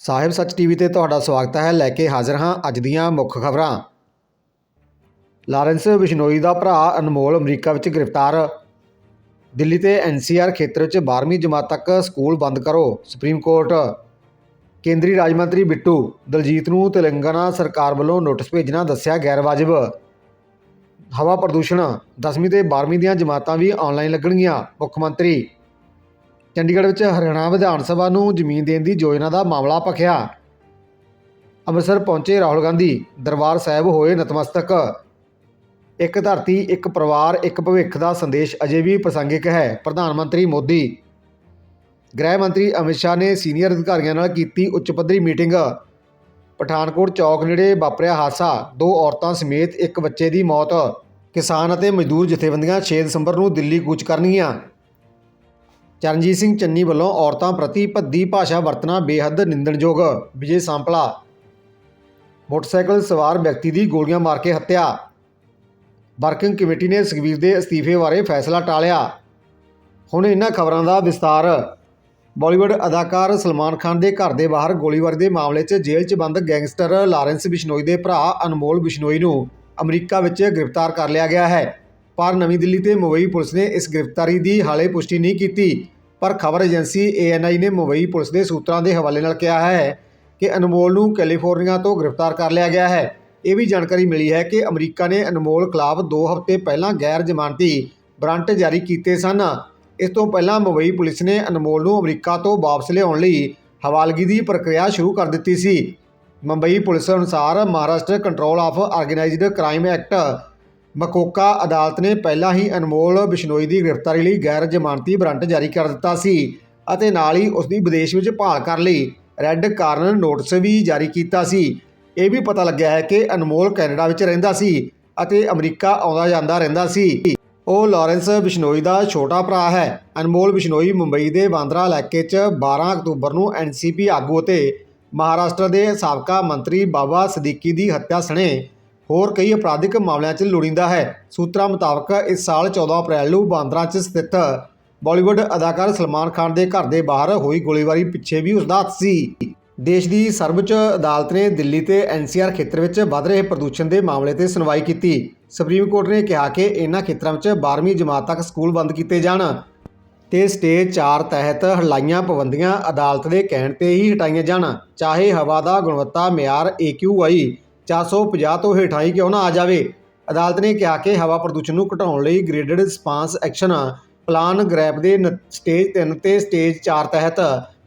ਸਾਹਿਬ ਸੱਚ ਟੀਵੀ ਤੇ ਤੁਹਾਡਾ ਸਵਾਗਤ ਹੈ। ਲੈ ਕੇ ਹਾਜ਼ਰ ਹਾਂ ਅੱਜ ਦੀਆਂ ਮੁੱਖ ਖਬਰਾਂ। ਲਾਰੈਂਸ ਬਿਸ਼ਨੋਈ ਦਾ ਭਰਾ ਅਨਮੋਲ ਅਮਰੀਕਾ ਵਿੱਚ ਗ੍ਰਿਫਤਾਰ। ਦਿੱਲੀ ਤੇ ਐਨਸੀਆਰ ਖੇਤਰ ਵਿੱਚ 12ਵੀਂ ਜਮਾਤ ਤੱਕ ਸਕੂਲ ਬੰਦ ਕਰੋ, ਸੁਪਰੀਮ ਕੋਰਟ। ਕੇਂਦਰੀ ਰਾਜ ਮੰਤਰੀ ਬਿੱਟੂ ਦਲਜੀਤ ਨੂੰ ਤੇਲੰਗਾਨਾ ਸਰਕਾਰ ਵੱਲੋਂ ਨੋਟਿਸ ਭੇਜਣਾ ਦੱਸਿਆ ਗੈਰ ਵਾਜਬ। ਹਵਾ ਪ੍ਰਦੂਸ਼ਣ 10ਵੀਂ ਤੇ 12ਵੀਂ ਦੀਆਂ ਜਮਾਤਾਂ ਵੀ ਆਨਲਾਈਨ ਲੱਗਣਗੀਆਂ, ਮੁੱਖ ਮੰਤਰੀ ਚੰਡੀਗੜ੍ਹ ਵਿੱਚ ਹਰਿਆਣਾ ਵਿਧਾਨ ਸਭਾ ਨੂੰ ਜ਼ਮੀਨ ਦੇਣ ਦੀ ਯੋਜਨਾ ਦਾ ਮਾਮਲਾ ਭਖਿਆ। ਅੰਮ੍ਰਿਤਸਰ ਪਹੁੰਚੇ ਰਾਹੁਲ ਗਾਂਧੀ, ਦਰਬਾਰ ਸਾਹਿਬ ਹੋਏ ਨਤਮਸਤਕ। ਇੱਕ ਧਰਤੀ, ਇੱਕ ਪਰਿਵਾਰ, ਇੱਕ ਭਵਿੱਖ ਦਾ ਸੰਦੇਸ਼ ਅਜੇ ਵੀ ਪ੍ਰਸੰਗਿਕ ਹੈ, ਪ੍ਰਧਾਨ ਮੰਤਰੀ ਮੋਦੀ। ਗ੍ਰਹਿ ਮੰਤਰੀ ਅਮਿਤ ਸ਼ਾਹ ਨੇ ਸੀਨੀਅਰ ਅਧਿਕਾਰੀਆਂ ਨਾਲ ਕੀਤੀ ਉੱਚ ਪੱਧਰੀ ਮੀਟਿੰਗ। ਪਠਾਨਕੋਟ ਚੌਕ ਨੇੜੇ ਵਾਪਰਿਆ ਹਾਦਸਾ, ਦੋ ਔਰਤਾਂ ਸਮੇਤ ਇੱਕ ਬੱਚੇ ਦੀ ਮੌਤ। ਕਿਸਾਨ ਅਤੇ ਮਜ਼ਦੂਰ ਜਥੇਬੰਦੀਆਂ 6 ਦਸੰਬਰ ਨੂੰ ਦਿੱਲੀ ਕੂਚ ਕਰਨਗੀਆਂ। ਚਰਨਜੀਤ ਸਿੰਘ ਚੰਨੀ ਵੱਲੋਂ ਔਰਤਾਂ ਪ੍ਰਤੀ ਭੱਦੀ ਭਾਸ਼ਾ ਵਰਤਣਾ ਬੇਹੱਦ ਨਿੰਦਣਯੋਗ। ਵਿਜੇ ਸਾਂਪਲਾ। ਮੋਟਰਸਾਈਕਲ ਸਵਾਰ ਵਿਅਕਤੀ ਦੀ ਗੋਲੀਆਂ ਮਾਰ ਕੇ ਹੱਤਿਆ। ਵਰਕਿੰਗ ਕਮੇਟੀ ਨੇ ਸੁਖਬੀਰ ਦੇ ਅਸਤੀਫੇ ਬਾਰੇ ਫੈਸਲਾ ਟਾਲਿਆ। ਹੁਣ ਇਹਨਾਂ ਖਬਰਾਂ ਦਾ ਵਿਸਤਾਰ। ਬਾਲੀਵੁੱਡ ਅਦਾਕਾਰ ਸਲਮਾਨ ਖਾਨ ਦੇ ਘਰ ਦੇ ਬਾਹਰ ਗੋਲੀਬਾਰੀ ਦੇ ਮਾਮਲੇ 'ਚ ਜੇਲ੍ਹ 'ਚ ਬੰਦ ਗੈਂਗਸਟਰ ਲਾਰੈਂਸ ਬਿਸ਼ਨੋਈ ਦੇ ਭਰਾ ਅਨਮੋਲ ਬਿਸ਼ਨੋਈ ਨੂੰ ਅਮਰੀਕਾ ਵਿੱਚ ਗ੍ਰਿਫਤਾਰ ਕਰ ਲਿਆ ਗਿਆ ਹੈ। ਪਰ ਨਵੀਂ ਦਿੱਲੀ ਤੇ ਮੁੰਬਈ ਪੁਲਿਸ ਨੇ ਇਸ ਗ੍ਰਿਫਤਾਰੀ ਦੀ ਹਾਲੇ ਪੁਸ਼ਟੀ ਨਹੀਂ ਕੀਤੀ। ਪਰ ਖਬਰ ਏਜੰਸੀ ਏਐਨਆਈ ਨੇ ਮੁੰਬਈ ਪੁਲਿਸ ਦੇ ਸੂਤਰਾਂ ਦੇ ਹਵਾਲੇ ਨਾਲ ਕਿਹਾ ਹੈ ਕਿ ਅਨਮੋਲ ਨੂੰ ਕੈਲੀਫੋਰਨੀਆ ਤੋਂ ਗ੍ਰਿਫਤਾਰ ਕਰ ਲਿਆ ਗਿਆ ਹੈ। ਇਹ ਵੀ ਜਾਣਕਾਰੀ ਮਿਲੀ ਹੈ ਕਿ ਅਮਰੀਕਾ ਨੇ ਅਨਮੋਲ ਖਿਲਾਫ 2 ਹਫ਼ਤੇ ਪਹਿਲਾਂ ਗੈਰ ਜ਼ਮਾਨਤੀ ਵਾਰੰਟ ਜਾਰੀ ਕੀਤੇ ਸਨ। ਇਸ ਤੋਂ ਪਹਿਲਾਂ ਮੁੰਬਈ ਪੁਲਿਸ ਨੇ ਅਨਮੋਲ ਨੂੰ ਅਮਰੀਕਾ ਤੋਂ ਵਾਪਸ ਲਿਆਉਣ ਲਈ ਹਵਾਲਗੀ ਦੀ ਪ੍ਰਕਿਰਿਆ ਸ਼ੁਰੂ ਕਰ ਦਿੱਤੀ ਸੀ। ਮੁੰਬਈ ਪੁਲਿਸ ਅਨੁਸਾਰ Maharashtra control of organised crime act MCOCA ਅਦਾਲਤ ਨੇ ਪਹਿਲਾਂ ਹੀ ਅਨਮੋਲ ਬਿਸ਼ਨੋਈ ਦੀ ਗ੍ਰਿਫਤਾਰੀ ਲਈ ਗੈਰ ਜ਼ਮਾਨਤੀ ਵਾਰੰਟ ਜਾਰੀ ਕਰ ਦਿੱਤਾ ਸੀ ਅਤੇ ਨਾਲ ਹੀ ਉਸ ਦੀ ਵਿਦੇਸ਼ ਵਿੱਚ ਭਾਲ ਕਰਨ ਲਈ ਰੈੱਡ ਕਾਰਨ ਨੋਟਿਸ ਵੀ ਜਾਰੀ ਕੀਤਾ ਸੀ। ਇਹ ਵੀ ਪਤਾ ਲੱਗਿਆ ਹੈ ਕਿ ਅਨਮੋਲ ਕੈਨੇਡਾ ਵਿੱਚ ਰਹਿੰਦਾ ਸੀ ਅਤੇ ਅਮਰੀਕਾ ਆਉਂਦਾ ਜਾਂਦਾ ਰਹਿੰਦਾ ਸੀ। ਉਹ ਲਾਰੈਂਸ ਬਿਸ਼ਨੋਈ ਦਾ ਛੋਟਾ ਭਰਾ ਹੈ। ਅਨਮੋਲ ਬਿਸ਼ਨੋਈ ਮੁੰਬਈ ਦੇ ਬਾਂਦਰਾ ਇਲਾਕੇ 'ਚ 12 ਅਕਤੂਬਰ ਨੂੰ ਐਨਸੀਪੀ ਆਗੂ ਅਤੇ ਮਹਾਰਾਸ਼ਟਰ ਦੇ ਸਾਬਕਾ ਮੰਤਰੀ ਬਾਬਾ ਸਦੀਕੀ ਦੀ ਹੱਤਿਆ ਸਣੇ ਹੋਰ ਕਈ ਅਪਰਾਧਿਕ ਮਾਮਲਿਆਂ 'ਚ ਲੋੜੀਂਦਾ ਹੈ। ਸੂਤਰਾਂ ਮੁਤਾਬਕ ਇਸ ਸਾਲ 14 ਅਪ੍ਰੈਲ ਨੂੰ ਬਾਂਦਰਾ 'ਚ ਸਥਿਤ ਬਾਲੀਵੁੱਡ ਅਦਾਕਾਰ ਸਲਮਾਨ ਖਾਨ ਦੇ ਘਰ ਦੇ ਬਾਹਰ ਹੋਈ ਗੋਲੀਬਾਰੀ ਪਿੱਛੇ ਵੀ ਉਸ ਦਾ ਹੱਥ ਸੀ। ਦੇਸ਼ ਦੀ ਸਰਵਉੱਚ ਅਦਾਲਤ ਨੇ ਦਿੱਲੀ ਤੇ ਐਨਸੀਆਰ ਖੇਤਰ ਵਿੱਚ ਵੱਧ ਰਹੇ ਪ੍ਰਦੂਸ਼ਣ ਦੇ ਮਾਮਲੇ ਤੇ ਸੁਣਵਾਈ ਕੀਤੀ। ਸੁਪਰੀਮ ਕੋਰਟ ਨੇ ਕਿਹਾ ਕਿ ਇਹਨਾਂ ਖੇਤਰਾਂ ਵਿੱਚ 12ਵੀਂ ਜਮਾਤ ਤੱਕ ਸਕੂਲ ਬੰਦ ਕੀਤੇ ਜਾਣ ਤੇ ਸਟੇਜ 4 ਤਹਿਤ ਹਟਾਈਆਂ ਪਾਬੰਦੀਆਂ ਅਦਾਲਤ ਦੇ ਕਹਿਣ ਤੇ ਹੀ ਹਟਾਈਆਂ ਜਾਣ। ਚਾਹੇ ਹਵਾ ਦਾ ਗੁਣਵੱਤਾ, ਮਿਆਰ AQI 450 ਤੋਂ ਹੇਠਾਂ ਹੀ ਕਿਉਂ ਨਾ ਆ ਜਾਵੇ? ਅਦਾਲਤ ਨੇ ਕਿਹਾ ਕਿ ਹਵਾ ਪ੍ਰਦੂਸ਼ਣ ਨੂੰ ਘਟਾਉਣ ਲਈ graded response action plan GRAP ਦੇ ਨ- ਸਟੇਜ 3 ਤੇ ਸਟੇਜ 4 ਤਹਿਤ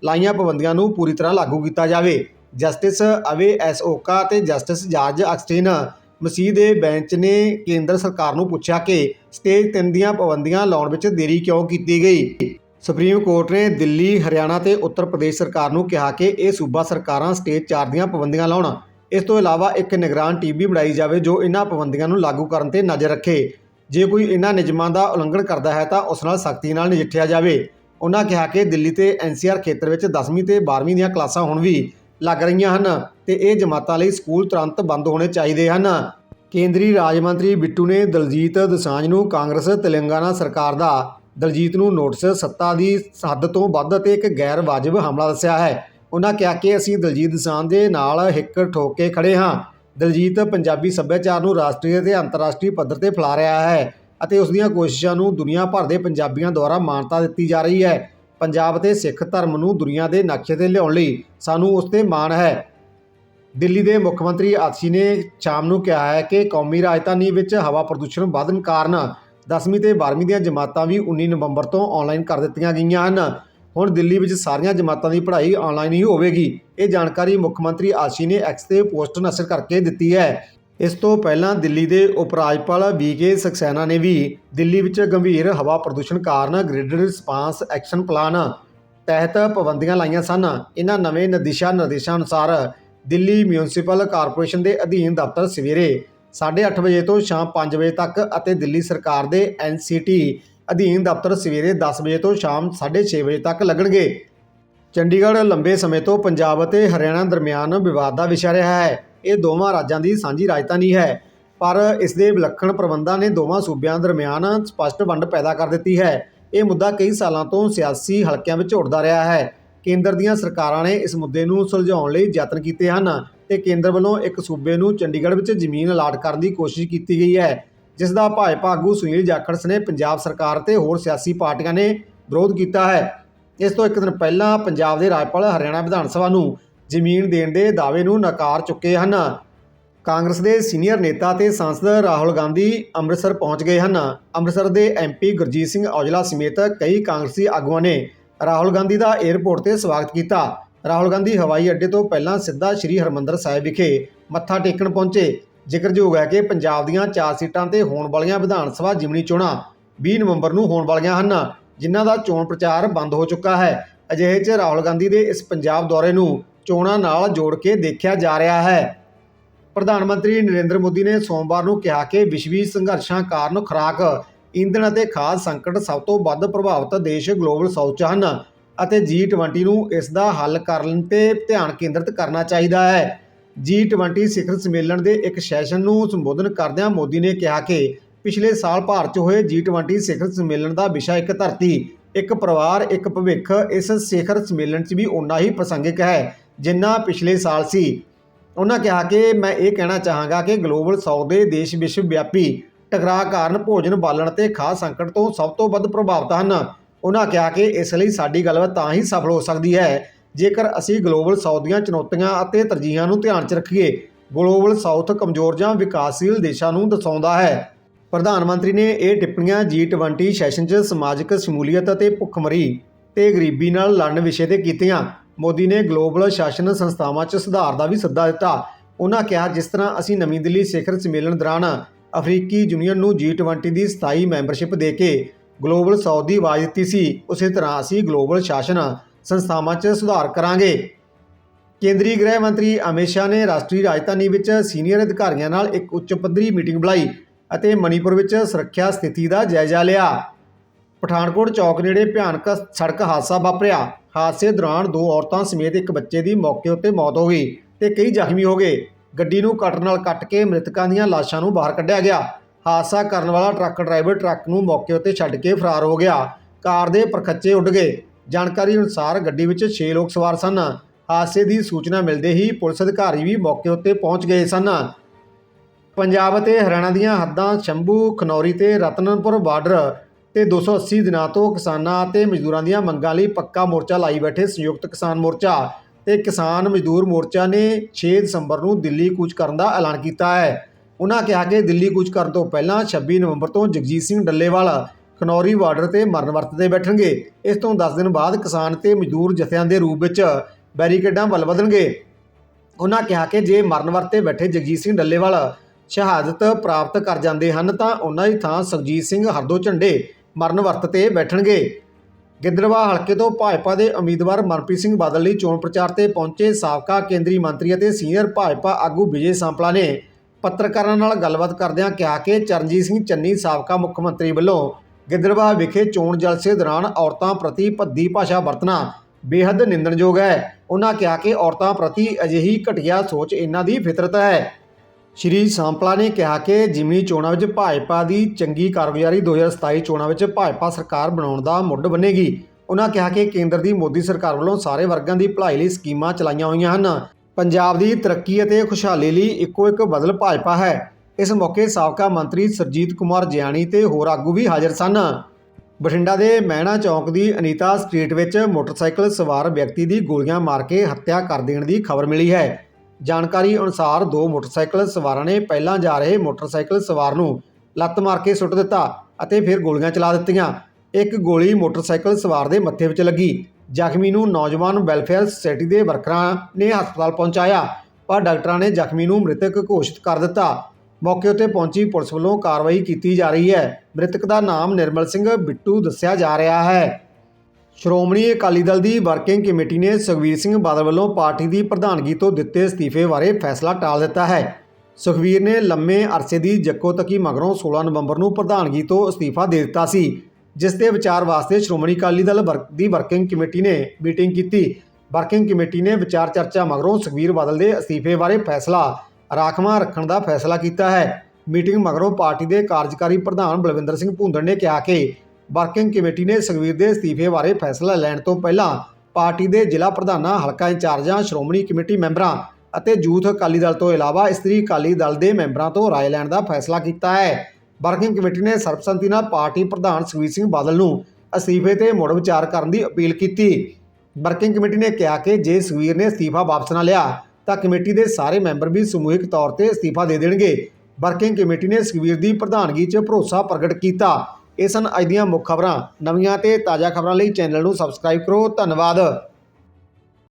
ਲਾਈਆਂ ਪਾਬੰਦੀਆਂ ਨੂੰ ਪੂਰੀ ਤਰ੍ਹਾਂ ਲਾਗੂ ਕੀਤਾ ਜਾਵੇ। ਜਸਟਿਸ ਅਵੇ ਐਸ ਓਕਾ ਅਤੇ ਜਸਟਿਸ ਜਾਰਜ ਅਕਸਟਿਨ ਮਸੀਹ ਦੇ ਬੈਂਚ ਨੇ ਕੇਂਦਰ ਸਰਕਾਰ ਨੂੰ ਪੁੱਛਿਆ ਕਿ ਸਟੇਜ 3 ਦੀਆਂ ਪਾਬੰਦੀਆਂ ਲਾਉਣ ਵਿੱਚ ਦੇਰੀ ਕਿਉਂ ਕੀਤੀ ਗਈ? ਸੁਪਰੀਮ ਕੋਰਟ ਨੇ ਦਿੱਲੀ, ਹਰਿਆਣਾ ਤੇ ਉੱਤਰ ਪ੍ਰਦੇਸ਼ ਸਰਕਾਰ ਨੂੰ ਕਿਹਾ ਕਿ ਇਹ ਸੂਬਾ ਸਰਕਾਰਾਂ ਸਟੇਜ 4 ਦੀਆਂ ਪਾਬੰਦੀਆਂ ਲਾਉਣ। ਇਸ ਤੋਂ ਇਲਾਵਾ ਇੱਕ ਨਿਗਰਾਨ ਟੀਮ ਵੀ ਬਣਾਈ ਜਾਵੇ ਜੋ ਇਹਨਾਂ ਪਾਬੰਦੀਆਂ ਨੂੰ ਲਾਗੂ ਕਰਨ ਤੇ ਨਜ਼ਰ ਰੱਖੇ। ਜੇ ਕੋਈ ਇਹਨਾਂ ਨਿਯਮਾਂ ਦਾ ਉਲੰਘਣ ਕਰਦਾ ਹੈ ਤਾਂ ਉਸ ਨਾਲ ਸਖਤੀ ਨਾਲ ਨਜਿੱਠਿਆ ਜਾਵੇ। ਉਹਨਾਂ ਕਿਹਾ ਕਿ ਦਿੱਲੀ ਤੇ ਐਨਸੀਆਰ ਖੇਤਰ ਵਿੱਚ 10ਵੀਂ ਤੇ 12ਵੀਂ ਦੀਆਂ ਕਲਾਸਾਂ ਹੁਣ ਵੀ ਲੱਗ ਰਹੀਆਂ ਹਨ ਤੇ ਇਹ ਜਮਾਤਾਂ ਲਈ ਸਕੂਲ ਤੁਰੰਤ ਬੰਦ ਹੋਣੇ ਚਾਹੀਦੇ ਹਨ। ਕੇਂਦਰੀ ਰਾਜ ਮੰਤਰੀ ਬਿੱਟੂ ਨੇ ਦਲਜੀਤ ਦਸਾਂਝ ਨੂੰ ਕਾਂਗਰਸ, ਤੇਲੰਗਾਨਾ ਸਰਕਾਰ ਦਾ ਦਲਜੀਤ ਨੂੰ ਨੋਟਿਸ ਸੱਤਾ ਦੀ ਹੱਦ ਤੋਂ ਵੱਧ ਅਤੇ ਇੱਕ ਗੈਰ ਵਾਜਬ ਹਮਲਾ ਦੱਸਿਆ ਹੈ। ਉਹਨਾਂ ਕਿਹਾ ਕਿ ਅਸੀਂ ਦਲਜੀਤ ਦੋਸਾਂਝ ਦੇ ਨਾਲ ਹਿੱਕ ਠੋਕ ਕੇ ਖੜੇ ਹਾਂ। ਦਲਜੀਤ ਪੰਜਾਬੀ ਸੱਭਿਆਚਾਰ ਨੂੰ ਰਾਸ਼ਟਰੀ ਅਤੇ ਅੰਤਰਰਾਸ਼ਟਰੀ ਪੱਧਰ ਤੇ ਫੈਲਾ ਰਿਹਾ ਹੈ ਅਤੇ ਉਸ ਦੀਆਂ ਕੋਸ਼ਿਸ਼ਾਂ ਨੂੰ ਦੁਨੀਆ ਭਰ ਦੇ ਪੰਜਾਬੀਆਂ ਦੁਆਰਾ ਮਾਨਤਾ ਦਿੱਤੀ ਜਾ ਰਹੀ ਹੈ। ਪੰਜਾਬ ਅਤੇ ਸਿੱਖ ਧਰਮ ਨੂੰ ਦੁਨੀਆ ਦੇ ਨਕਸ਼ੇ ਤੇ ਲਿਆਉਣ ਲਈ ਸਾਨੂੰ ਉਸ ਤੇ ਮਾਣ ਹੈ। ਦਿੱਲੀ ਦੇ ਮੁੱਖ ਮੰਤਰੀ ਆਤਸ਼ੀ ਨੇ ਸ਼ਾਮ ਨੂੰ ਕਿਹਾ ਹੈ ਕਿ ਕੌਮੀ ਰਾਜਧਾਨੀ ਵਿੱਚ ਹਵਾ ਪ੍ਰਦੂਸ਼ਣ ਵਧਣ ਕਾਰਨ 10ਵੀਂ ਤੇ 12ਵੀਂ ਦੀਆਂ ਜਮਾਤਾਂ ਵੀ 19 ਨਵੰਬਰ ਤੋਂ ਆਨਲਾਈਨ ਕਰ ਦਿੱਤੀਆਂ ਗਈਆਂ ਹਨ। ਹੁਣ ਦਿੱਲੀ ਵਿੱਚ ਸਾਰੀਆਂ ਜਮਾਤਾਂ ਦੀ ਪੜ੍ਹਾਈ ਆਨਲਾਈਨ ਹੀ ਹੋਵੇਗੀ। ਇਹ ਜਾਣਕਾਰੀ ਮੁੱਖ ਮੰਤਰੀ ਆਸ਼ੀ ਨੇ ਐਕਸ ਤੇ ਪੋਸਟ ਨਸ਼ਰ ਕਰਕੇ ਦਿੱਤੀ ਹੈ। ਇਸ ਤੋਂ ਪਹਿਲਾਂ ਦਿੱਲੀ ਦੇ ਉਪ ਰਾਜਪਾਲ ਵੀਕੇ ਸਕਸੈਨਾ ਨੇ ਵੀ ਦਿੱਲੀ ਵਿੱਚ ਗੰਭੀਰ ਹਵਾ ਪ੍ਰਦੂਸ਼ਣ ਕਾਰਨ ਗ੍ਰਿਡ ਰਿਸਪਾਂਸ ਐਕਸ਼ਨ ਪਲਾਨ ਤਹਿਤ ਪਾਬੰਦੀਆਂ ਲਾਈਆਂ ਸਨ। ਇਹਨਾਂ ਨਵੇਂ ਨਿਰਦੇਸ਼ਾਂ ਨਿਰਦੇਸ਼ਾਂ ਅਨੁਸਾਰ ਦਿੱਲੀ ਮਿਊਨਿਸਪਲ ਕਾਰਪੋਰੇਸ਼ਨ ਦੇ ਅਧੀਨ ਦਫ਼ਤਰ ਸਵੇਰੇ 8:30 ਵਜੇ ਤੋਂ ਸ਼ਾਮ 5 ਵਜੇ ਤੱਕ ਅਤੇ ਦਿੱਲੀ ਸਰਕਾਰ ਦੇ ਐਨਸੀਟੀ ਅਧੀਨ ਦਫ਼ਤਰ ਸਵੇਰੇ 10 ਵਜੇ ਤੋਂ ਸ਼ਾਮ 6:30 ਵਜੇ ਤੱਕ ਲੱਗਣਗੇ। ਚੰਡੀਗੜ੍ਹ ਲੰਬੇ ਸਮੇਂ ਤੋਂ ਪੰਜਾਬ ਅਤੇ ਹਰਿਆਣਾ ਦਰਮਿਆਨ ਵਿਵਾਦ ਦਾ ਵਿਸ਼ਾ ਰਿਹਾ ਹੈ। ਇਹ ਦੋਵਾਂ ਰਾਜਾਂ ਦੀ ਸਾਂਝੀ ਰਾਜਧਾਨੀ ਹੈ। ਪਰ ਇਸ ਦੇ ਵਿਲੱਖਣ ਪ੍ਰਬੰਧਾਂ ਨੇ ਦੋਵਾਂ ਸੂਬਿਆਂ ਦਰਮਿਆਨ ਸਪਸ਼ਟ ਵੰਡ ਪੈਦਾ ਕਰ ਦਿੱਤੀ ਹੈ। ਇਹ ਮੁੱਦਾ ਕਈ ਸਾਲਾਂ ਤੋਂ ਸਿਆਸੀ ਹਲਕਿਆਂ ਵਿੱਚ ਉੱਠਦਾ ਰਿਹਾ ਹੈ। ਕੇਂਦਰ ਦੀਆਂ ਸਰਕਾਰਾਂ ਨੇ ਇਸ ਮੁੱਦੇ ਨੂੰ ਸੁਲਝਾਉਣ ਲਈ ਯਤਨ ਕੀਤੇ ਹਨ ਤੇ ਕੇਂਦਰ ਵੱਲੋਂ ਇੱਕ ਸੂਬੇ ਨੂੰ ਚੰਡੀਗੜ੍ਹ ਵਿੱਚ ਜ਼ਮੀਨ ਅਲਾਟ ਕਰਨ ਦੀ ਕੋਸ਼ਿਸ਼ ਕੀਤੀ ਗਈ ਹੈ। ਜਿਸ ਦਾ ਭਾਜਪਾ ਆਗੂ ਸੁਨੀਲ ਜਾਖੜ ਨੇ ਪੰਜਾਬ ਸਰਕਾਰ ਤੇ ਹੋਰ ਸਿਆਸੀ ਪਾਰਟੀਆਂ ਨੇ ਵਿਰੋਧ ਕੀਤਾ ਹੈ। ਇਸ ਤੋਂ ਇੱਕ ਦਿਨ ਪਹਿਲਾਂ ਪੰਜਾਬ ਦੇ ਰਾਜਪਾਲ ਹਰਿਆਣਾ ਵਿਧਾਨ ਸਭਾ ਨੂੰ ਜ਼ਮੀਨ ਦੇਣ ਦੇ ਦਾਅਵੇ ਨੂੰ ਨਕਾਰ ਚੁੱਕੇ ਹਨ। ਕਾਂਗਰਸ ਦੇ ਸੀਨੀਅਰ ਨੇਤਾ ਤੇ ਸੰਸਦ ਰਾਹੁਲ ਗਾਂਧੀ ਅੰਮ੍ਰਿਤਸਰ ਪਹੁੰਚ ਗਏ ਹਨ। ਅੰਮ੍ਰਿਤਸਰ ਦੇ ਐਮਪੀ ਗੁਰਜੀਤ ਸਿੰਘ ਔਜਲਾ ਸਮੇਤ ਕਈ ਕਾਂਗਰਸੀ ਆਗੂਆਂ ਨੇ ਰਾਹੁਲ ਗਾਂਧੀ ਦਾ 에ਅਰਪੋਰਟ ਤੇ ਸਵਾਗਤ ਕੀਤਾ। ਰਾਹੁਲ ਗਾਂਧੀ ਹਵਾਈ ਅੱਡੇ ਤੋਂ ਪਹਿਲਾਂ ਸਿੱਧਾ ਸ੍ਰੀ ਹਰਮੰਦਰ ਸਾਹਿਬ ਵਿਖੇ ਮੱਥਾ ਟੇਕਣ ਪਹੁੰਚੇ। ਜ਼ਿਕਰਯੋਗ ਹੈ ਕਿ ਪੰਜਾਬ ਦੀਆਂ ਚਾਰ ਸੀਟਾਂ ਤੇ ਹੋਣ ਵਾਲੀਆਂ ਵਿਧਾਨ ਸਭਾ ਜਿਮਨੀ ਚੋਣਾਂ 20 ਨਵੰਬਰ ਨੂੰ ਹੋਣ ਵਾਲੀਆਂ ਹਨ, ਜਿਨ੍ਹਾਂ ਦਾ ਚੋਣ ਪ੍ਰਚਾਰ ਬੰਦ ਹੋ ਚੁੱਕਾ ਹੈ। ਅਜਿਹੇ 'ਚ ਰਾਹੁਲ ਗਾਂਧੀ ਦੇ ਇਸ ਪੰਜਾਬ ਦੌਰੇ ਨੂੰ ਚੋਣਾਂ ਨਾਲ ਜੋੜ ਕੇ ਦੇਖਿਆ ਜਾ ਰਿਹਾ ਹੈ। ਪ੍ਰਧਾਨ ਮੰਤਰੀ ਨਰਿੰਦਰ ਮੋਦੀ ਨੇ ਸੋਮਵਾਰ ਨੂੰ ਕਿਹਾ ਕਿ ਵਿਸ਼ਵੀ ਸੰਘਰਸ਼ਾਂ ਕਾਰਨ ਖੁਰਾਕ, ਈਂਧਣ ਅਤੇ ਖਾਦ ਸੰਕਟ ਸਭ ਤੋਂ ਵੱਧ ਪ੍ਰਭਾਵਿਤ ਦੇਸ਼ ਗਲੋਬਲ ਸਾਊਥ ਹਨ ਅਤੇ G20 ਨੂੰ ਇਸ ਦਾ ਹੱਲ ਕਰਨ ਤੇ ਧਿਆਨ ਕੇਂਦਰਿਤ ਕਰਨਾ ਚਾਹੀਦਾ ਹੈ। G20 ਸਿਖਰ ਸੰਮੇਲਨ ਦੇ ਇੱਕ ਸੈਸ਼ਨ ਨੂੰ ਸੰਬੋਧਨ ਕਰਦਿਆਂ ਮੋਦੀ ਨੇ ਕਿਹਾ ਕਿ ਪਿਛਲੇ ਸਾਲ ਭਾਰਤ 'ਚ ਹੋਏ G20 ਸਿਖਰ ਸੰਮੇਲਨ ਦਾ ਵਿਸ਼ਾ ਇੱਕ ਧਰਤੀ, ਇੱਕ ਪਰਿਵਾਰ, ਇੱਕ ਭਵਿੱਖ, ਇਸ ਸਿਖਰ ਸੰਮੇਲਨ 'ਚ ਵੀ ਓਨਾ ਹੀ ਪ੍ਰਸੰਗਿਕ ਹੈ ਜਿੰਨਾ ਪਿਛਲੇ ਸਾਲ ਸੀ। ਉਹਨਾਂ ਕਿਹਾ ਕਿ ਮੈਂ ਇਹ ਕਹਿਣਾ ਚਾਹਾਂਗਾ ਕਿ ਗਲੋਬਲ ਸਾਊਥ ਦੇ ਦੇਸ਼ ਵਿਸ਼ਵ ਵਿਆਪੀ ਟਕਰਾਅ ਕਾਰਨ ਭੋਜਨ ਬਾਲਣ ਤੇ ਖਾਦ ਸੰਕਟ ਤੋਂ ਸਭ ਤੋਂ ਵੱਧ ਪ੍ਰਭਾਵਿਤ ਹਨ। ਉਹਨਾਂ ਕਿਹਾ ਕਿ ਇਸ ਲਈ ਸਾਡੀ ਗੱਲਬਾਤ ਤਾਂ ਹੀ ਸਫਲ ਹੋ ਸਕਦੀ ਹੈ ਜੇਕਰ ਅਸੀਂ ਗਲੋਬਲ ਸਾਊਥ ਦੀਆਂ ਚੁਣੌਤੀਆਂ ਅਤੇ ਤਰਜੀਹਾਂ ਨੂੰ ਧਿਆਨ 'ਚ ਰੱਖੀਏ, ਗਲੋਬਲ ਸਾਊਥ ਕਮਜ਼ੋਰ ਜਾਂ ਵਿਕਾਸਸ਼ੀਲ ਦੇਸ਼ਾਂ ਨੂੰ ਦਰਸਾਉਂਦਾ ਹੈ। ਪ੍ਰਧਾਨ ਮੰਤਰੀ ਨੇ ਇਹ ਟਿੱਪਣੀਆਂ G20 ਸੈਸ਼ਨ 'ਚ ਸਮਾਜਿਕ ਸ਼ਮੂਲੀਅਤ ਅਤੇ ਭੁੱਖਮਰੀ ਤੇ ਗਰੀਬੀ ਨਾਲ ਲੜਨ ਵਿਸ਼ੇ ਤੇ ਕੀਤੀਆਂ। ਮੋਦੀ ਨੇ ਗਲੋਬਲ ਸ਼ਾਸਨ ਸੰਸਥਾਵਾਂ 'ਚ ਸੁਧਾਰ ਦਾ ਵੀ ਸੱਦਾ ਦਿੱਤਾ। ਉਹਨਾਂ ਕਿਹਾ, ਜਿਸ ਤਰ੍ਹਾਂ ਅਸੀਂ ਨਵੀਂ ਦਿੱਲੀ ਸਿਖਰ ਸੰਮੇਲਨ ਦੌਰਾਨ ਅਫਰੀਕੀ ਯੂਨੀਅਨ ਨੂੰ G20 ਦੀ ਸਥਾਈ ਮੈਂਬਰਸ਼ਿਪ ਦੇ ਕੇ ਗਲੋਬਲ ਸਾਊਥ ਦੀ ਆਵਾਜ਼ ਦਿੱਤੀ ਸੀ, ਉਸੇ ਤਰ੍ਹਾਂ ਅਸੀਂ ਗਲੋਬਲ ਸ਼ਾਸਨ ਸੰਸਥਾਵਾਂ 'ਚ ਸੁਧਾਰ ਕਰਾਂਗੇ। ਕੇਂਦਰੀ ਗ੍ਰਹਿ ਮੰਤਰੀ ਅਮਿਤ ਸ਼ਾਹ ਨੇ ਰਾਸ਼ਟਰੀ ਰਾਜਧਾਨੀ ਵਿੱਚ ਸੀਨੀਅਰ ਅਧਿਕਾਰੀਆਂ ਨਾਲ ਇੱਕ ਉੱਚ ਪੱਧਰੀ ਮੀਟਿੰਗ ਬੁਲਾਈ ਅਤੇ ਮਣੀਪੁਰ ਵਿੱਚ ਸੁਰੱਖਿਆ ਸਥਿਤੀ ਦਾ ਜਾਇਜ਼ਾ ਲਿਆ। ਪਠਾਨਕੋਟ ਚੌਕ ਨੇੜੇ ਭਿਆਨਕ ਸੜਕ ਹਾਦਸਾ ਵਾਪਰਿਆ। ਹਾਦਸੇ ਦੌਰਾਨ ਦੋ ਔਰਤਾਂ ਸਮੇਤ ਇੱਕ ਬੱਚੇ ਦੀ ਮੌਕੇ ਉੱਤੇ ਮੌਤ ਹੋ ਗਈ ਤੇ ਕਈ ਜ਼ਖਮੀ ਹੋ ਗਏ। ਗੱਡੀ ਨੂੰ ਕੱਟ ਨਾਲ ਕੱਟ ਕੇ ਮ੍ਰਿਤਕਾਂ ਦੀਆਂ ਲਾਸ਼ਾਂ ਨੂੰ ਬਾਹਰ ਕੱਢਿਆ ਗਿਆ। ਹਾਦਸਾ ਕਰਨ ਵਾਲਾ ਟਰੱਕ ਡਰਾਈਵਰ ਟਰੱਕ ਨੂੰ ਮੌਕੇ ਉੱਤੇ ਛੱਡ ਕੇ ਫਰਾਰ ਹੋ ਗਿਆ। ਕਾਰ ਦੇ ਪਰਖੱਚੇ ਉੱਡ ਗਏ। ਜਾਣਕਾਰੀ ਅਨੁਸਾਰ ਗੱਡੀ ਵਿੱਚ 6 ਲੋਕ ਸਵਾਰ ਸਨ। ਹਾਦਸੇ ਦੀ ਸੂਚਨਾ ਮਿਲਦੇ ਹੀ ਪੁਲਿਸ ਅਧਿਕਾਰੀ ਵੀ ਮੌਕੇ ਉੱਤੇ ਪਹੁੰਚ ਗਏ ਸਨ। ਪੰਜਾਬ ਅਤੇ ਹਰਿਆਣਾ ਦੀਆਂ ਹੱਦਾਂ ਸ਼ੰਭੂ, ਖਨੌਰੀ ਤੇ ਰਤਨਪੁਰ ਬਾਰਡਰ ਤੇ 280 ਦਿਨਾਂ ਤੋਂ ਕਿਸਾਨਾਂ ਅਤੇ ਮਜ਼ਦੂਰਾਂ ਦੀਆਂ ਮੰਗਾਂ ਲਈ ਪੱਕਾ ਮੋਰਚਾ ਲਾਈ ਬੈਠੇ ਸੰਯੁਕਤ ਕਿਸਾਨ ਮੋਰਚਾ ਤੇ ਕਿਸਾਨ ਮਜ਼ਦੂਰ ਮੋਰਚਾ ਨੇ 6 ਦਸੰਬਰ ਨੂੰ ਦਿੱਲੀ ਕੂਚ ਕਰਨ ਦਾ ਐਲਾਨ ਕੀਤਾ ਹੈ। ਉਹਨਾਂ ਕਿਹਾ ਕਿ ਦਿੱਲੀ ਕੂਚ ਕਰਨ ਤੋਂ ਪਹਿਲਾਂ 26 ਨਵੰਬਰ ਤੋਂ ਜਗਜੀਤ ਸਿੰਘ ਡੱਲੇਵਾਲ ਖਨੌਰੀ ਬਾਰਡਰ ਤੇ ਮਰਨ ਵਰਤ ਤੇ ਬੈਠਣਗੇ। ਇਸ ਤੋਂ 10 ਦਿਨ ਬਾਅਦ ਕਿਸਾਨ ਤੇ ਮਜ਼ਦੂਰ ਜਥਿਆਂ ਦੇ ਰੂਪ ਵਿੱਚ ਬੈਰੀਕੇਡਾਂ ਵੱਲ ਵਧਣਗੇ। ਉਹਨਾਂ ਕਿਹਾ ਕਿ ਜੇ ਮਰਨ ਵਰਤ ਤੇ ਬੈਠੇ ਜਗਜੀਤ ਸਿੰਘ ਡੱਲੇਵਾਲ ਸ਼ਹਾਦਤ ਪ੍ਰਾਪਤ ਕਰ ਜਾਂਦੇ ਹਨ, ਤਾਂ ਉਹਨਾਂ ਦੀ ਥਾਂ ਸੁਖਜੀਤ ਸਿੰਘ ਹਰਦੋ ਝੰਡੇ ਮਰਨ ਵਰਤ ਤੇ ਬੈਠਣਗੇ। ਗਿੱਦੜਵਾ ਹਲਕੇ ਤੋਂ ਭਾਜਪਾ ਦੇ ਉਮੀਦਵਾਰ ਮਨਪ੍ਰੀਤ ਸਿੰਘ ਬਾਦਲ ਲਈ ਚੋਣ ਪ੍ਰਚਾਰ ਤੇ ਪਹੁੰਚੇ ਸਾਬਕਾ ਕੇਂਦਰੀ ਮੰਤਰੀ ਅਤੇ ਸੀਨੀਅਰ ਭਾਜਪਾ ਆਗੂ ਵਿਜੇ ਸਾਂਪਲਾ ਨੇ ਪੱਤਰਕਾਰਾਂ ਨਾਲ ਗੱਲਬਾਤ ਕਰਦਿਆਂ ਕਿਹਾ ਕਿ ਚਰਨਜੀਤ ਸਿੰਘ ਚੰਨੀ, ਸਾਬਕਾ ਮੁੱਖ ਮੰਤਰੀ ਵੱਲੋਂ ਗਿੱਦੜਵਾ ਵਿਖੇ ਚੋਣ ਜਲਸੇ ਦੌਰਾਨ ਔਰਤਾਂ ਪ੍ਰਤੀ ਭੱਦੀ ਭਾਸ਼ਾ ਵਰਤਣਾ ਬੇਹੱਦ ਨਿੰਦਣਯੋਗ ਹੈ। ਉਹਨਾਂ ਕਿਹਾ ਕਿ ਔਰਤਾਂ ਪ੍ਰਤੀ ਅਜਿਹੀ ਘਟੀਆ ਸੋਚ ਇਹਨਾਂ ਦੀ ਫਿਤਰਤ ਹੈ। ਸ਼੍ਰੀ ਸਾਂਪਲਾ ਨੇ ਕਿਹਾ ਕਿ ਜਿਮਨੀ ਚੋਣਾਂ ਵਿੱਚ ਭਾਜਪਾ ਦੀ ਚੰਗੀ ਕਾਰਗੁਜ਼ਾਰੀ 2027 ਚੋਣਾਂ ਵਿੱਚ ਭਾਜਪਾ ਸਰਕਾਰ ਬਣਾਉਣ ਦਾ ਮੁੱਢ ਬਣੇਗੀ ਉਹਨਾਂ ਕਿਹਾ ਕਿ ਕੇਂਦਰ ਦੀ ਮੋਦੀ ਸਰਕਾਰ ਵੱਲੋਂ ਸਾਰੇ ਵਰਗਾਂ ਦੀ ਭਲਾਈ ਲਈ ਸਕੀਮਾਂ ਚਲਾਈਆਂ ਹੋਈਆਂ ਹਨ। ਪੰਜਾਬ ਦੀ ਤਰੱਕੀ ਅਤੇ ਖੁਸ਼ਹਾਲੀ ਲਈ ਇੱਕੋ ਇੱਕ ਬਦਲ ਭਾਜਪਾ ਹੈ। ਇਸ ਮੌਕੇ ਸਾਬਕਾ ਮੰਤਰੀ ਸਰਜੀਤ ਕੁਮਾਰ ਜਿਆਣੀ ਤੇ ਹੋਰ ਆਗੂ ਵੀ ਹਾਜ਼ਰ ਸਨ। ਬਠਿੰਡਾ ਦੇ ਮਹਿਣਾ ਚੌਕ ਦੀ ਅਨੀਤਾ ਸਟਰੀਟ ਵਿੱਚ ਮੋਟਰਸਾਈਕਲ ਸਵਾਰ ਵਿਅਕਤੀ ਦੀ ਗੋਲੀਆਂ ਮਾਰ ਕੇ ਹੱਤਿਆ ਕਰ ਦੇਣ ਦੀ ਖਬਰ ਮਿਲੀ ਹੈ। ਜਾਣਕਾਰੀ ਅਨੁਸਾਰ ਦੋ ਮੋਟਰਸਾਈਕਲ ਸਵਾਰਾਂ ਨੇ ਪਹਿਲਾਂ ਜਾ ਰਹੇ ਮੋਟਰਸਾਈਕਲ ਸਵਾਰ ਨੂੰ ਲੱਤ ਮਾਰ ਕੇ ਸੁੱਟ ਦਿੱਤਾ ਅਤੇ ਫਿਰ ਗੋਲੀਆਂ ਚਲਾ ਦਿੱਤੀਆਂ। ਇੱਕ ਗੋਲੀ ਮੋਟਰਸਾਈਕਲ ਸਵਾਰ ਦੇ ਮੱਥੇ ਵਿੱਚ ਲੱਗੀ। ਜ਼ਖਮੀ ਨੂੰ ਨੌਜਵਾਨ ਵੈਲਫੇਅਰ ਸੁਸਾਇਟੀ ਦੇ ਵਰਕਰਾਂ ਨੇ ਹਸਪਤਾਲ ਪਹੁੰਚਾਇਆ, ਪਰ ਡਾਕਟਰਾਂ ਨੇ ਜ਼ਖਮੀ ਨੂੰ ਮ੍ਰਿਤਕ ਘੋਸ਼ਿਤ ਕਰ ਦਿੱਤਾ। ਮੌਕੇ ਉੱਤੇ ਪਹੁੰਚੀ ਪੁਲਿਸ ਵੱਲੋਂ ਕਾਰਵਾਈ ਕੀਤੀ ਜਾ ਰਹੀ ਹੈ। ਮ੍ਰਿਤਕ ਦਾ ਨਾਮ ਨਿਰਮਲ ਸਿੰਘ ਬਿੱਟੂ ਦੱਸਿਆ ਜਾ ਰਿਹਾ ਹੈ। ਸ਼੍ਰੋਮਣੀ ਅਕਾਲੀ ਦਲ ਦੀ ਵਰਕਿੰਗ ਕਮੇਟੀ ਨੇ ਸੁਖਵੀਰ ਸਿੰਘ ਬਾਦਲ ਵੱਲੋਂ ਪਾਰਟੀ ਦੀ ਪ੍ਰਧਾਨਗੀ ਤੋਂ ਦਿੱਤੇ ਅਸਤੀਫੇ ਬਾਰੇ ਫੈਸਲਾ ਟਾਲ ਦਿੱਤਾ ਹੈ। ਸੁਖਵੀਰ ਨੇ ਲੰਮੇ ਅਰਸੇ ਦੀ ਜੱਕੋ ਤੱਕੀ ਮਗਰੋਂ 16 ਨਵੰਬਰ ਨੂੰ ਪ੍ਰਧਾਨਗੀ ਤੋਂ ਅਸਤੀਫਾ ਦੇ ਦਿੱਤਾ ਸੀ, ਜਿਸ ਦੇ ਵਿਚਾਰ ਵਾਸਤੇ ਸ਼੍ਰੋਮਣੀ ਅਕਾਲੀ ਦਲ ਵਰਕ ਦੀ ਵਰਕਿੰਗ ਕਮੇਟੀ ਨੇ ਮੀਟਿੰਗ ਕੀਤੀ। ਵਰਕਿੰਗ ਕਮੇਟੀ ਨੇ ਵਿਚਾਰ ਚਰਚਾ ਮਗਰੋਂ ਸੁਖਵੀਰ ਬਾਦਲ ਦੇ ਅਸਤੀਫੇ ਬਾਰੇ ਫੈਸਲਾ ਰਾਖਵਾਂ ਰੱਖਣ ਦਾ ਫੈਸਲਾ ਕੀਤਾ ਹੈ। ਮੀਟਿੰਗ ਮਗਰੋਂ ਪਾਰਟੀ ਦੇ ਕਾਰਜਕਾਰੀ ਪ੍ਰਧਾਨ ਬਲਵਿੰਦਰ ਸਿੰਘ ਭੁੰਦੜ ਨੇ ਕਿਹਾ ਕਿ ਵਰਕਿੰਗ ਕਮੇਟੀ ਨੇ ਸੁਖਵੀਰ ਦੇ ਅਸਤੀਫੇ ਬਾਰੇ ਫੈਸਲਾ ਲੈਣ ਤੋਂ ਪਹਿਲਾਂ ਪਾਰਟੀ ਦੇ ਜ਼ਿਲ੍ਹਾ ਪ੍ਰਧਾਨਾਂ, ਹਲਕਾ ਇੰਚਾਰਜਾਂ, ਸ਼੍ਰੋਮਣੀ ਕਮੇਟੀ ਮੈਂਬਰਾਂ ਅਤੇ ਯੂਥ ਅਕਾਲੀ ਦਲ ਤੋਂ ਇਲਾਵਾ ਇਸਤਰੀ ਅਕਾਲੀ ਦਲ ਦੇ ਮੈਂਬਰਾਂ ਤੋਂ ਰਾਏ ਲੈਣ ਦਾ ਫੈਸਲਾ ਕੀਤਾ ਹੈ। ਵਰਕਿੰਗ ਕਮੇਟੀ ਨੇ ਸਰਬਸੰਮਤੀ ਨਾਲ ਪਾਰਟੀ ਪ੍ਰਧਾਨ ਸੁਖਬੀਰ ਸਿੰਘ ਬਾਦਲ ਨੂੰ ਅਸਤੀਫੇ ਤੇ ਮੁੜ ਵਿਚਾਰ ਕਰਨ ਦੀ ਅਪੀਲ ਕੀਤੀ। ਵਰਕਿੰਗ ਕਮੇਟੀ ਨੇ ਕਿਹਾ ਕਿ ਜੇ ਸੁਖਬੀਰ ਨੇ ਅਸਤੀਫਾ ਵਾਪਸ ਨਾ ਲਿਆ ਤਾਂ ਕਮੇਟੀ ਦੇ ਸਾਰੇ ਮੈਂਬਰ ਵੀ ਸਮੂਹਿਕ ਤੌਰ ਤੇ ਅਸਤੀਫਾ ਦੇ ਦੇਣਗੇ। ਵਰਕਿੰਗ ਕਮੇਟੀ ਨੇ ਸੁਖਬੀਰ ਦੀ ਪ੍ਰਧਾਨਗੀ 'ਚ ਭਰੋਸਾ ਪ੍ਰਗਟ ਕੀਤਾ। ਇਹ ਸਨ ਅੱਜ ਦੀਆਂ ਮੁੱਖ ਖਬਰਾਂ। ਨਵੀਆਂ ਤੇ ਤਾਜ਼ਾ ਖਬਰਾਂ ਲਈ ਚੈਨਲ ਨੂੰ ਸਬਸਕ੍ਰਾਈਬ ਕਰੋ। ਧੰਨਵਾਦ।